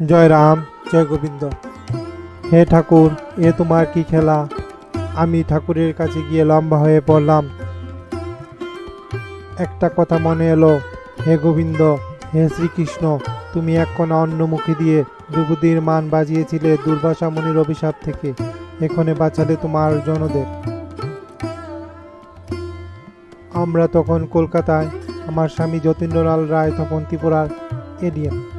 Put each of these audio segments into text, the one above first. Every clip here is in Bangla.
জয় রাম, জয় গোবিন্দ। হে ঠাকুর, এ তোমার কি খেলা? আমি ঠাকুরের কাছে গিয়ে লম্বা হয়ে পড়লাম। একটা কথা মনে এলো, হে গোবিন্দ, হে শ্রীকৃষ্ণ, তুমি এক কোনা অন্য দিয়ে দ্রৌপদীর মান বাজিয়েছিলে দুর্বাসা অভিশাপ থেকে। এখানে বাঁচালে তোমার জনদের। আমরা তখন কলকাতায়, আমার স্বামী যতীন্দ্রলাল রায় তখন ত্রিপুরার এডিএম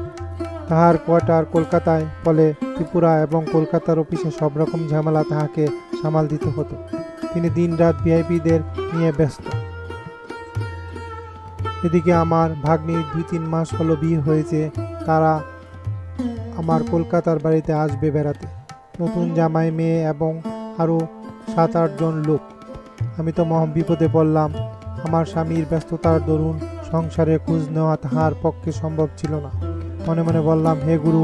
তাহার কোয়ার্টার কলকাতায় ফলে ত্রিপুরা এবং কলকাতার অফিসে সব রকম ঝামেলা তাহাকে সামাল দিতে হতো। তিনি দিনরাত ভিআইপিদের নিয়ে ব্যস্ত। এদিকে আমার ভাগ্নির দুই তিন মাস হলো বিয়ে হয়েছে, তারা আমার কলকাতার বাড়িতে আসবে বেড়াতে। নতুন জামাই মেয়ে এবং আরও সাত আটজন লোক। আমি তো মহা বিপদে পড়লাম। আমার স্বামীর ব্যস্ততার দরুন সংসারে খোঁজ নেওয়া তাহার পক্ষে সম্ভব ছিল না। মনে মনে বললাম, হে গুরু,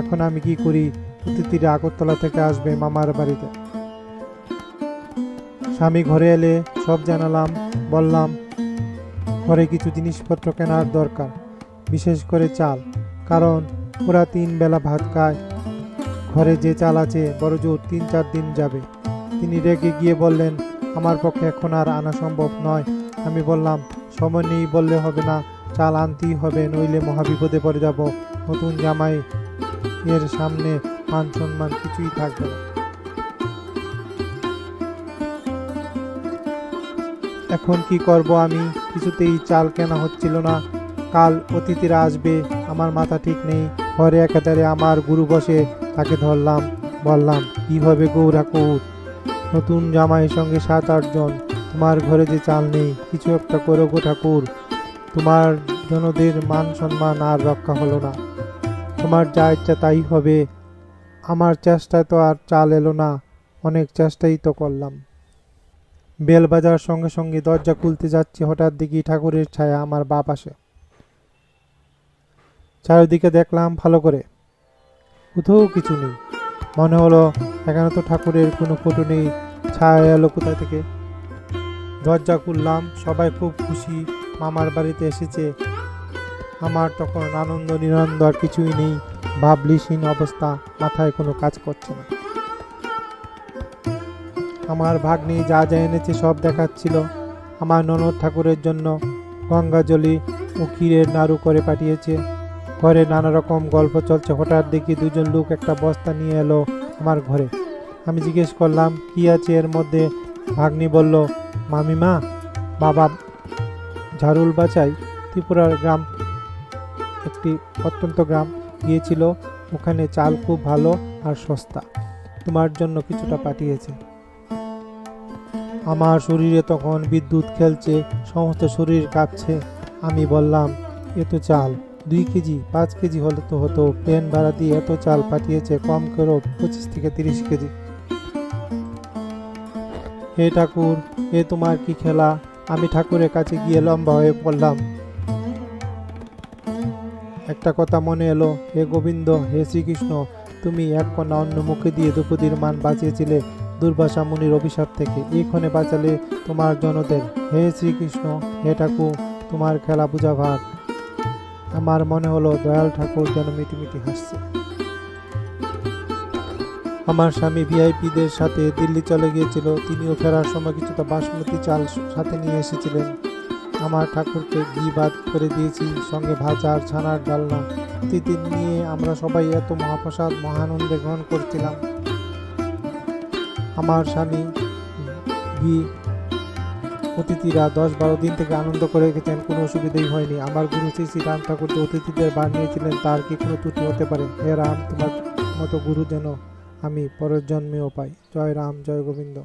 এখন আমি কি করি? অতিথিরা আগরতলা থেকে আসবে মামার বাড়িতে। স্বামী ঘরে এলে সব জানালাম, বললাম, ঘরে কিছু জিনিসপত্র কেনার দরকার, বিশেষ করে চাল, কারণ ওরা তিন বেলা ভাত খায়। ঘরে যে চাল আছে, বড় জোর তিন চার দিন যাবে। তিনি রেগে গিয়ে বললেন, আমার পক্ষে এখন আর আনা সম্ভব নয়। আমি বললাম, সময় নেই বললে হবে না। চাল আনতেই হবে, নইলে মহাবিপদে পড়ে যাব। নতুন জামাই এর সামনে মান সম্মান কিছুই থাকবে না। এখন কি করব আমি? কিছুতেই চাল কেনা হচ্ছিল না। কাল অতিথিরা আসবে, আমার মাথা ঠিক নেই। ঘরে একাধারে আমার গুরু বসে, তাকে ধরলাম, বললাম, কি হবে গৌরা কৌর নতুন জামাইয়ের সঙ্গে সাত আটজন, তোমার ঘরে যে চাল নেই, কিছু একটা করো গো ঠাকুর। তোমার জনদের মান সম্মান আর রক্ষা হলো না। তোমার যা ইচ্ছা তাই হবে। আমার চেষ্টায় তো আর চাল এলো না, অনেক চেষ্টাই তো করলাম। বেল বাজার সঙ্গে সঙ্গে দরজা খুলতে যাচ্ছি, হঠাৎ দেখি ঠাকুরের ছায়া আমার বাপ আসে চারিদিকে দেখলাম ভালো করে। কোথাও কিছু নেই। মনে হলো এখানে তো ঠাকুরের কোনো ফটো নেই, ছায়া এলো কোথা থেকে? দরজা খুললাম, সবাই খুব খুশি, মামার বাড়িতে এসেছে। আমার তখন আনন্দ নিরন্দ আর কিছুই নেই। ভাবলিসীন অবস্থা, মাথায় কোনো কাজ করছে না। আমার ভাগ্নি যা যা এনেছে সব দেখাচ্ছিল। আমার ননদ ঠাকুরের জন্য গঙ্গাজলি ও ক্ষীরের নাড়ু করে পাঠিয়েছে। ঘরে নানা রকম গল্প চলছে। হঠাৎ দেখি দুজন লোক একটা বস্তা নিয়ে এলো আমার ঘরে। আমি জিজ্ঞেস করলাম, কি আছে? এর মধ্যে ভাগ্নি বলল, মামিমা, বাবা ঝাড়ুল বাচাই, ত্রিপুরার গ্রাম একটি অত্যন্ত গ্রাম গিয়েছিল। ওখানে চাল খুব ভালো আর সস্তা। তোমার জন্য কিছুটা পাঠিয়েছে। আমার শরীরে তখন বিদ্যুৎ খেলছে, সমস্ত শরীর কাঁপছে। আমি বললাম এ চাল, দুই কেজি, পাঁচ কেজি হলে তো হতো। প্লেন ভাড়া দিয়ে এত চাল পাঠিয়েছে, কম করেও পঁচিশ থেকে তিরিশ কেজি। হে ঠাকুর, এ তোমার কি খেলা? আমি ঠাকুরের কাছে গিয়ে লম্বা হয়ে পড়লাম একটা কথা মনে এলো, হে গোবিন্দ, হে শ্রীকৃষ্ণ, তুমি এক কন্যা অন্য মুখে দিয়ে দ্রৌপদীর মান বাঁচিয়েছিলে দুর্বাসা মুনির অভিশাপ থেকে। এক্ষণে বাঁচালে তোমার জনদের। হে শ্রীকৃষ্ণ, হে ঠাকুর, তোমার খেলা বুঝা ভার। আমার মনে হলো, দয়াল ঠাকুর যেন মিটিমিটি হাসছে। আমার স্বামী ভিআইপিদের সাথে দিল্লি চলে গিয়েছিল। তিনিও ফেরার সময় কিছুটা বাসমতি চাল সাথে নিয়ে এসেছিলেন। আমার ঠাকুরকে ঘি বাদ করে দিয়েছি, সঙ্গে ভাজা আর ছানার ডালনা। প্রতিদিন নিয়ে আমরা সবাই এত মহাপ্রসাদ, মহানন্দে গ্রহণ করছিলাম। আমার স্বামী ঘি অতিথিরা দশ বারো দিন থেকে আনন্দ করে রেখেছেন, কোনো অসুবিধাই হয়নি। আমার গুরু শ্রী শ্রী রাম ঠাকুর যে অতিথিদের বানিয়েছিলেন তার কি কোনো ত্রুটি হতে পারে? হে রাম, তোমার মতো গুরু যেন আমি পরের জন্মেও পাই। জয় রাম, জয় গোবিন্দ।